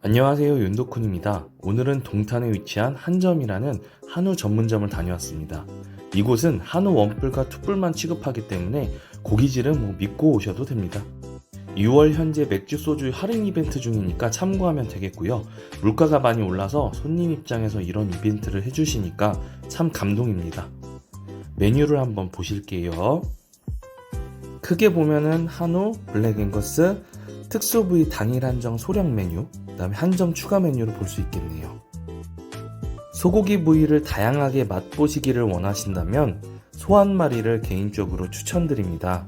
안녕하세요 윤도쿤입니다. 오늘은 동탄에 위치한 한점이라는 한우 전문점을 다녀왔습니다. 이곳은 한우 원뿔과 투뿔만 취급하기 때문에 고기질은 뭐 믿고 오셔도 됩니다. 6월 현재 맥주 소주 할인 이벤트 중이니까 참고하면 되겠고요. 물가가 많이 올라서 손님 입장에서 이런 이벤트를 해주시니까 참 감동입니다. 메뉴를 한번 보실게요. 크게 보면은 한우, 블랙 앵거스, 특수 부위 당일 한정 소량 메뉴, 그 다음에 한정 추가 메뉴를 볼수 있겠네요. 소고기 부위를 다양하게 맛보시기를 원하신다면 소 한 마리를 개인적으로 추천드립니다.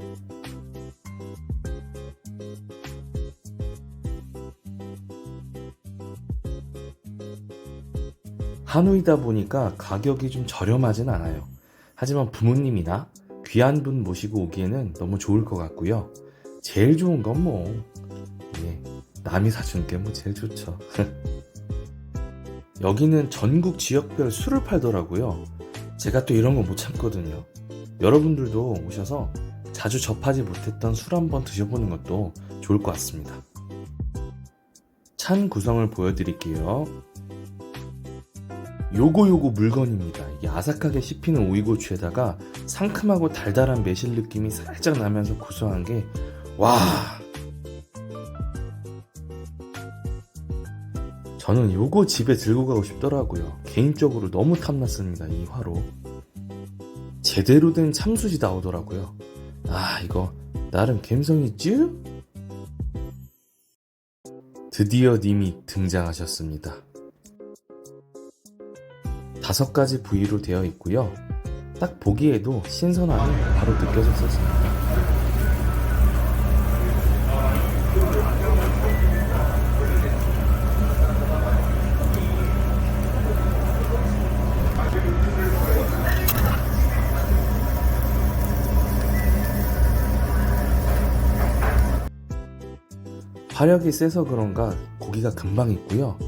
한우이다 보니까 가격이 좀 저렴하진 않아요. 하지만 부모님이나 귀한 분 모시고 오기에는 너무 좋을 것 같고요. 제일 좋은 건 뭐, 예, 남이 사주는 게 뭐 제일 좋죠. 여기는 전국 지역별 술을 팔더라고요. 제가 또 이런 거 못 참거든요. 여러분들도 오셔서 자주 접하지 못했던 술 한번 드셔보는 것도 좋을 것 같습니다. 찬 구성을 보여드릴게요. 요거 요거 물건입니다. 이게 아삭하게 씹히는 오이고추에다가 상큼하고 달달한 매실 느낌이 살짝 나면서 고소한 게 와. 저는 요거 집에 들고 가고 싶더라고요. 개인적으로 너무 탐났습니다. 이 화로. 제대로 된 참숯이 나오더라고요. 아, 이거 나름 감성 있쥬? 드디어 님이 등장하셨습니다. 다섯 가지 부위로 되어 있고요. 딱 보기에도 신선함이 바로 느껴졌었습니다. 화력이 세서 그런가 고기가 금방 익고요.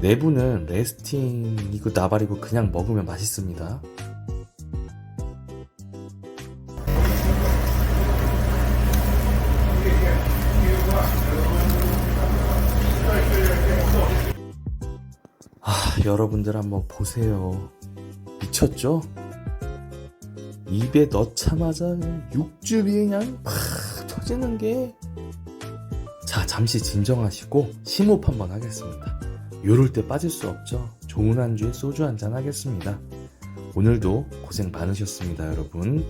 내부는 레스팅이고 나발이고 그냥 먹으면 맛있습니다. 아, 여러분들 한번 보세요. 미쳤죠? 입에 넣자마자 육즙이 그냥 팍 터지는 게. 자, 잠시 진정하시고 심호흡 한번 하겠습니다. 요럴 때 빠질 수 없죠. 좋은 안주에 소주 한잔 하겠습니다. 오늘도 고생 많으셨습니다, 여러분.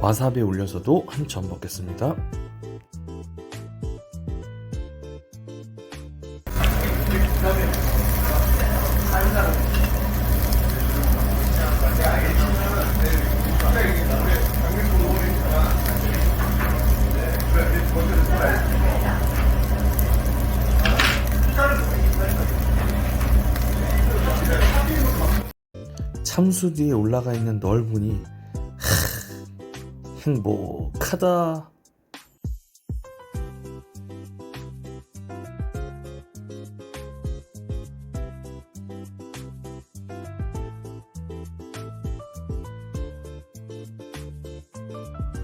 와사비 올려서도 한점 먹겠습니다. 참수 뒤에 올라가 있는 넓은이 하, 행복하다.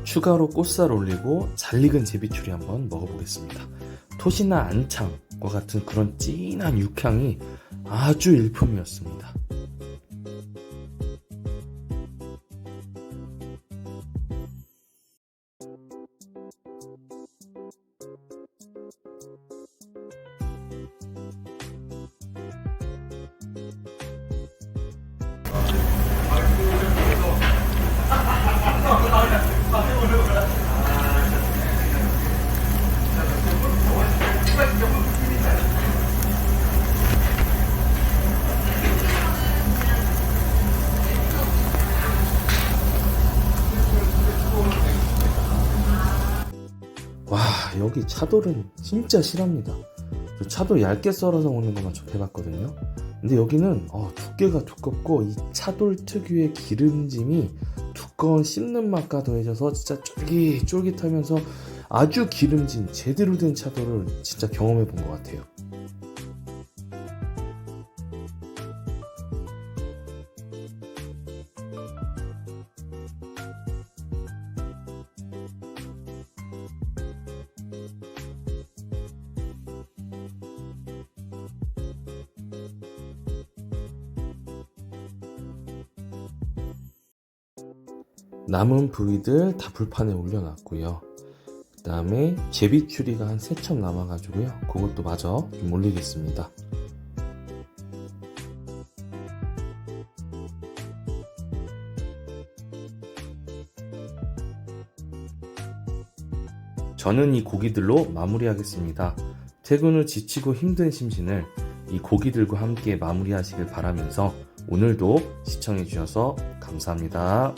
추가로 꽃살 올리고 잘 익은 제비추리 한번 먹어보겠습니다. 토시나 안창과 같은 그런 진한 육향이 아주 일품이었습니다. 여기 차돌은 진짜 실합니다. 저 차돌 얇게 썰어서 먹는 것만 좀 해봤거든요. 근데 여기는 어, 두께가 두껍고 이 차돌 특유의 기름짐이 두꺼운 씹는 맛과 더해져서 진짜 쫄깃쫄깃하면서 아주 기름진 제대로 된 차도를 진짜 경험해 본 것 같아요. 남은 부위들 다 불판에 올려놨고요. 그 다음에 제비추리가 한 3첩 남아가지고요. 그것도 마저 좀 올리겠습니다. 저는 이 고기들로 마무리하겠습니다. 퇴근 후 지치고 힘든 심신을 이 고기들과 함께 마무리하시길 바라면서 오늘도 시청해주셔서 감사합니다.